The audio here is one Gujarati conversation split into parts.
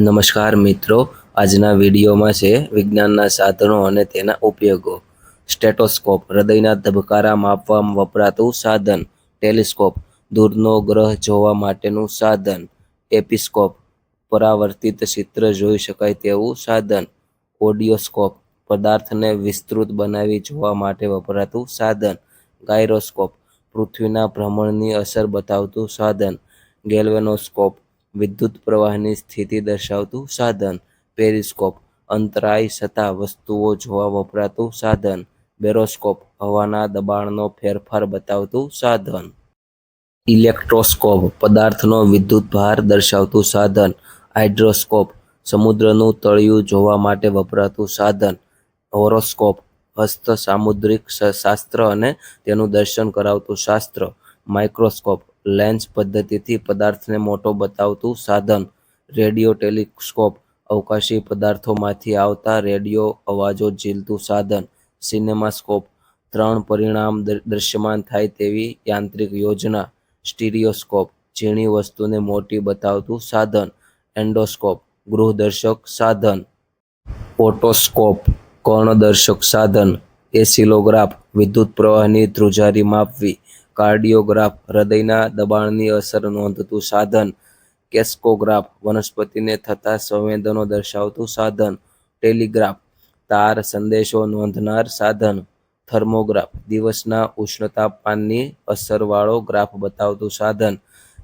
નમસ્કાર મિત્રો. આજના વિડીયોમાં છે વિજ્ઞાનના સાધનો અને તેના ઉપયોગો. સ્ટેટોસ્કોપ, હૃદયના ધબકારા માપવા વપરાતું સાધન. ટેલિસ્કોપ, દૂરનો ગ્રહ જોવા માટેનું સાધન. એપિસ્કોપ, પરાવર્તિત ચિત્ર જોઈ શકાય તેવું સાધન. ઓડિયોસ્કોપ, પદાર્થને વિસ્તૃત બનાવી જોવા માટે વપરાતું સાધન. ગાયરોસ્કોપ, પૃથ્વીના ભ્રમણની અસર બતાવતું સાધન. ગેલ્વેનોસ્કોપ વિદ્યુત પ્રવાહની સ્થિતિ દર્શાવતું સાધન, પેરિસ્કોપ, અંતરાય છતાં વસ્તુઓ જોવા વપરાતું સાધન, બેરોસ્કોપ, હવાના દબાણનો ફેરફાર બતાવતું સાધન. ઇલેક્ટ્રોસ્કોપ, પદાર્થનો વિદ્યુત ભાર દર્શાવતું સાધન, હાઇડ્રોસ્કોપ, સમુદ્રનું તળિયું જોવા માટે વપરાતું સાધન, હોરોસ્કોપ હસ્ત સામુદ્રિક શાસ્ત્ર અને તેનું દર્શન કરાવતું શાસ્ત્ર, માઇક્રોસ્કોપ લેન્સ પદ્ધતિથી પદાર્થને મોટો બતાવતું સાધન, રેડિયો ટેલિસ્કોપ. અવકાશી પદાર્થોમાંથી આવતા રેડિયો અવાજો ઝીલતું સાધન, સિનેમાસ્કોપ. ત્રણ પરિણામ દૃશ્યમાન થાય તેવી યાંત્રિક યોજના, સ્ટીરિયોસ્કોપ, ઝીણી વસ્તુને મોટી બતાવતું સાધન, એન્ડોસ્કોપ, ગૃહદર્શક સાધન. ઓટોસ્કોપ, કર્ણદર્શક સાધન, એસિલોગ્રાફ, વિદ્યુત પ્રવાહની ધ્રુજારી માપવી કાર્ડિયોગ્રાફ હૃદયના દબાણની અસર નોંધતું સાધન. કેસ્કોગ્રાફ વનસ્પતિને થતા સંવેદનો દર્શાવતું સાધન. ટેલિગ્રાફ તાર સંદેશો નોંધનાર સાધન. થર્મોગ્રાફ દિવસના ઉષ્ણતાપાનની અસરવાળો ગ્રાફ બતાવતું સાધન.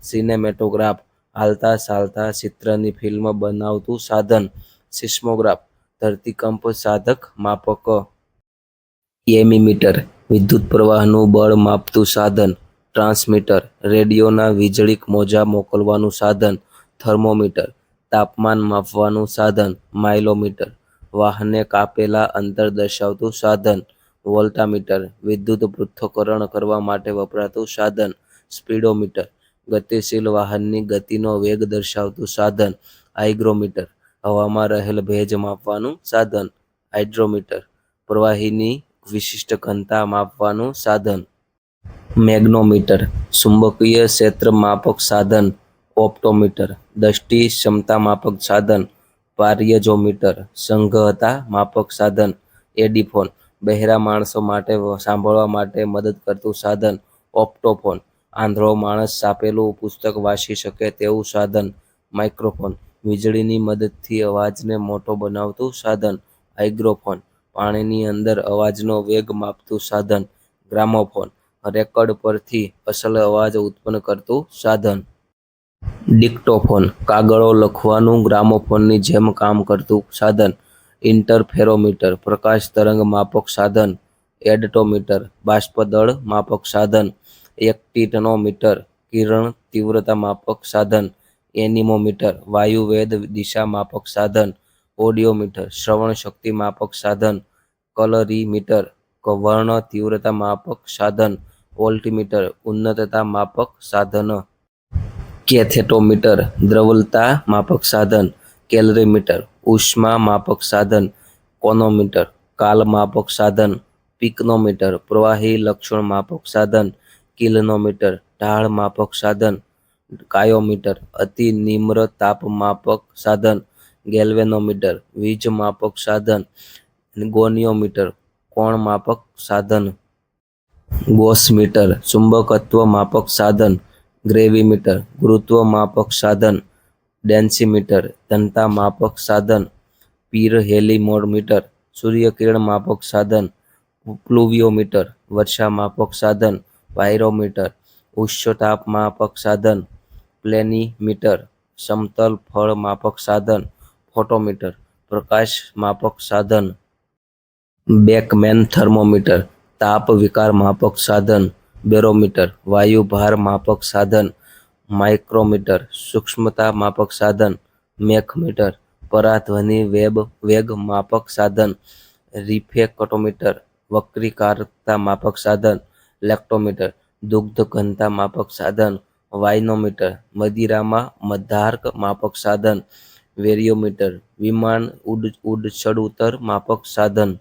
સિનેમેટોગ્રાફ હાલતા ચાલતા ચિત્રની ફિલ્મ બનાવતું સાધન. સિસ્મોગ્રાફ ધરતીકંપ સાધક માપક એમિમીટર વિદ્યુત પ્રવાહનું બળ માપતું સાધન, ટ્રાન્સમીટર, રેડિયોના વીજળીક મોજા મોકલવાનું સાધન, થર્મોમીટર, તાપમાન માપવાનું સાધન, માઇલોમીટર, વાહને કાપેલા અંતર દર્શાવતું સાધન, વોલ્ટામીટર, વિદ્યુત પૃથ્થકરણ કરવા માટે વપરાતું સાધન, સ્પીડોમીટર, ગતિશીલ વાહનની ગતિનો વેગ દર્શાવતું સાધન, હાઇગ્રોમીટર, હવામાં રહેલ ભેજ માપવાનું સાધન, હાઇડ્રોમીટર, પ્રવાહીની વિશિષ્ટ ઘનતા માપવાનું સાધન. મેગ્નોમીટર, ચુંબકીય ક્ષેત્ર માપક સાધન. ઓપ્ટોમીટર, દ્રષ્ટિ ક્ષમતા માપક સાધન. પારિયજોમીટર સંઘહતા માપક સાધન. એડીફોન, બહેરા માણસો માટે સાંભળવા માટે મદદ કરતું સાધન. ઓપ્ટોફોન આંધળો માણસ છાપેલું પુસ્તક વાંચી શકે તેવું સાધન. માઇક્રોફોન, વીજળીની મદદથી અવાજને મોટો બનાવતું સાધન. હાઇગ્રોફોન પાણીની અંદર અવાજનો વેગ માપતું સાધન, ગ્રામોફોન, રેકર્ડ પરથી અસલ અવાજ ઉત્પન્ન કરતું સાધન. ડિક્ટોફોન, કાગળો લખવાનું ગ્રામોફોનની જેમ કામ કરતું સાધન. ઇન્ટરફેરોમીટર, પ્રકાશ તરંગ માપક સાધન. એડટોમીટર, બાષ્પદળ માપક સાધન. એક્ટિટનોમીટર, કિરણ તીવ્રતા માપક સાધન. એનિમોમીટર વાયુવેદ દિશા માપક સાધન. ઓડિયોમીટર, શ્રવણ શક્તિ માપક સાધન, કલરીમીટર વર્ણ તીવ્રતા માપક સાધન, વોલ્ટિમીટર, ઉન્નતતા માપક સાધન, કેથેટોમીટર, દ્રવલતા માપક સાધન, કેલરીમીટર, ઉષ્મા માપક સાધન, કોનોમીટર, કાલ માપક સાધન, પિકનોમીટર, પ્રવાહી લક્ષણ માપક સાધન, કિલનોમીટર, ઢાળ માપક સાધન, કાયોમીટર, અતિ નિમ્ર તાપ માપક સાધન ગેલ્વેનોમીટર વીજ માપક સાધન, ગોનિયોમીટર કોણ માપક સાધન, ગોસમીટર ચુંબકત્વ માપક સાધન, ગ્રેવિમીટર ગુરુત્વ માપક સાધન, ડેન્સીમીટર ઘનતા માપક સાધન પીરહેલિમોમીટર સૂર્યકિરણ માપક સાધન, પ્લુવિયોમીટર વર્ષા માપક સાધન વાયરોમીટર ઉચ્ચતાપ માપક સાધન, પ્લેનીમીટર, સમતલ ફળ માપક સાધન ફોટોમીટર, પ્રકાશ માપક સાધન, બેકમેન થર્મોમીટર, તાપ વિકાર માપક સાધન, બેરોમીટર, વાયુ ભાર માપક સાધન, માઇક્રોમીટર, સૂક્ષ્મતા માપક સાધન મેખમીટર પરાધ્વનિ વેબ, વેગ માપક સાધન, રિફેક્ટોમીટર, વક્રીકારકતા માપક સાધન, લેક્ટોમીટર, દુગ્ધ ઘનતા માપક સાધન વાઇનોમીટર મદિરામાં મધાર્ક માપક સાધન વેરિયોમીટર વિમાન ઉડ ઉડ ચડઉતર માપક સાધન.